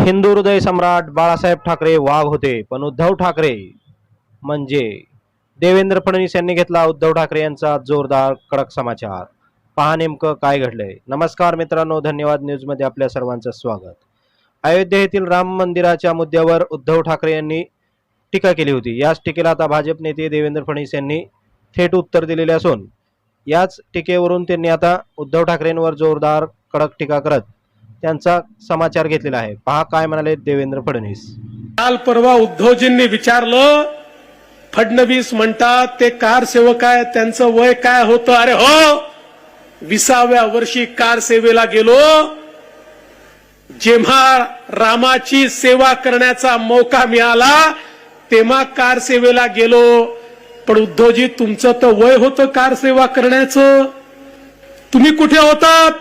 हिंदू हृदय सम्राट बाळासाहेब ठाकरे वाघ होते पण उद्धव ठाकरे म्हणजे देवेंद्र फडणवीस यांनी घेतला उद्धव ठाकरे यांचा जोरदार कडक समाचार. पहा नेमकं काय घडलंय. नमस्कार मित्रांनो धन्यवाद न्यूजमध्ये आपल्या सर्वांचं स्वागत. अयोध्या येथील राम मंदिराच्या मुद्द्यावर उद्धव ठाकरे यांनी टीका केली होती. याच टीकेला आता भाजप नेते देवेंद्र फडणवीस यांनी थेट उत्तर दिलेले असून याच टीकेवरून त्यांनी आता उद्धव ठाकरेंवर जोरदार कडक टीका करत त्यांचा समाचार घेतलेला आहे. पहा काय म्हणाले देवेंद्र फडणवीस. काल परवा उद्धवजींनी विचारलं फडणवीस म्हणतात ते कार सेवक आहे त्यांचं वय काय होतं? अरे हो विसाव्या वर्षी कार सेवेला गेलो. जेव्हा रामाची सेवा करण्याचा मौका मिळाला तेव्हा कार सेवेला गेलो. पण उद्धवजी तुमचं तर वय होतं कार सेवा करण्याचं. तुम्ही कुठे होतात?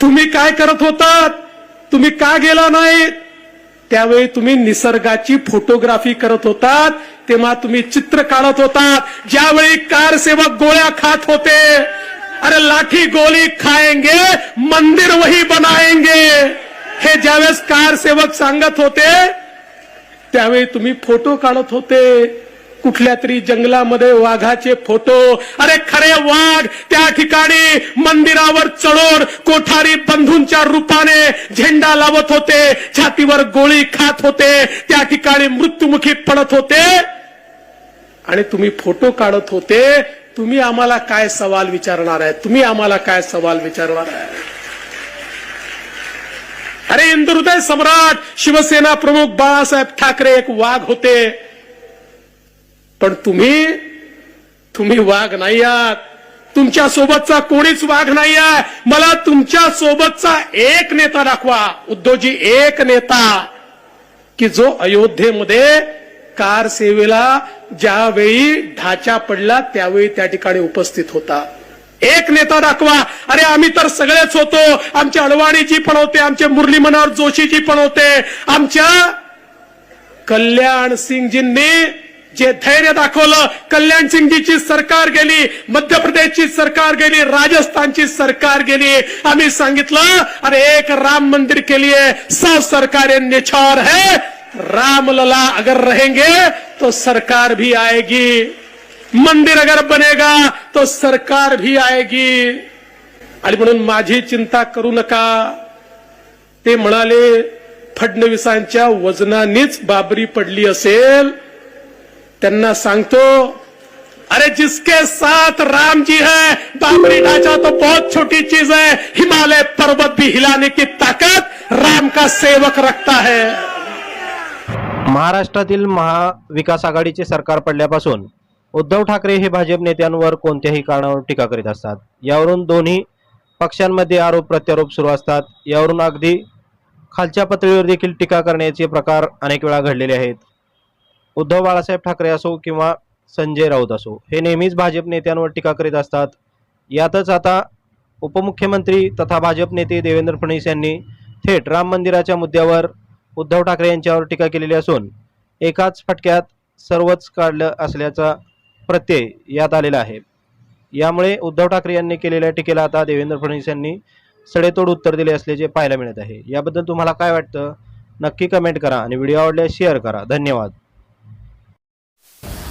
तुम्ही काय करत होतात? तुम्ही का गेला नाही? त्यावेळी तुम्ही निसर्गाची फोटोग्राफी करत होतात तेव्हा तुम्ही चित्र काढत होतात. ज्यावेळी कार सेवक गोळ्या खात होते अरे लाठी गोली खाएंगे मंदिर वही बनाएंगे हे ज्यावेळेस कार सेवक सांगत होते त्यावेळी तुम्ही फोटो काढत होते. कुठल्या तरी जंगलामध्ये वाघाचे फोटो. अरे खरे वाघ त्या ठिकाणी मंदिरावर चढून कोठारी बंधूंच्या रूपाने झेंडा लावत होते छातीवर गोळी खात होते त्या ठिकाणी मृत्युमुखी पडत होते. आणि तुम्ही फोटो काढत होते तुम्ही आम्हाला काय सवाल विचारणार आहे? तुम्ही आम्हाला काय सवाल विचारणार आहे? अरे इंदुहृदय सम्राट शिवसेना प्रमुख बाळासाहेब ठाकरे एक वाघ होते. पण तुम्ही तुम्ही वाघ नाही आहात. तुमच्या सोबतचा कोणीच वाघ नाही आहे. मला तुमच्या सोबतचा एक नेता दाखवा. उद्धवजी एक नेता. की जो अयोध्येमध्ये कार सेवेला ज्यावेळी ढाचा पडला त्यावेळी त्या ठिकाणी उपस्थित होता. एक नेता दाखवा. अरे आम्ही तर सगळेच होतो. आमच्या अडवाणीजी पण होते आमचे मुरली मनोहर जोशीजी पण होते. आमच्या कल्याण सिंगजींनी जे धैर्य दाखवलं कल्याण सिंगजीची सरकार गेली मध्य प्रदेशची सरकार गेली राजस्थानची सरकार गेली. आम्ही सांगितलं अरे एक राम मंदिर के लिए सब सरकारें निछावर है. राम लला अगर रहेंगे तो सरकार भी आएगी. मंदिर अगर बनेगा तो सरकार भी आएगी. आणि म्हणून माझी चिंता करू नका. ते म्हणाले फडणवीसांच्या वजनानेच बाबरी पडली असेल. त्यांना सांगतो अरे जिसके साथ राम जी है बाबरी ढांचा तो बहुत छोटी चीज है हिमालय पर्वत भी हिलाने की ताकत राम का सेवक रखता है। महाराष्ट्रातील महाविकास आघाडीचे सरकार पडल्यापासून उद्धव ठाकरे हे भाजप नेत्यांवर कोणत्याही कारणावर टीका करीत असतात. यावरून दोन्ही पक्षांमध्ये आरोप प्रत्यारोप सुरू असतात. यावरून अगदी खालच्या पातळीवर देखील टीका करण्याचे प्रकार अनेक वेळा घडलेले आहेत. उद्धव बाळासाहेब ठाकरे असो किंवा संजय राऊत असो हे नेहमीच भाजप नेत्यांवर टीका करीत असतात. यातच आता उपमुख्यमंत्री तथा भाजप नेते देवेंद्र फडणवीस यांनी थेट राम मंदिराच्या मुद्द्यावर उद्धव ठाकरे यांच्यावर टीका केलेली असून एकाच फटक्यात सर्वच काढलं असल्याचा प्रत्यय यात आलेला आहे. यामुळे उद्धव ठाकरे यांनी केलेल्या टीकेला आता देवेंद्र फडणवीस यांनी सडेतोड उत्तर दिले असल्याचे पाहायला मिळत आहे. याबद्दल तुम्हाला काय वाटतं? नक्की कमेंट करा आणि व्हिडिओ आवडल्यास शेअर करा. धन्यवाद.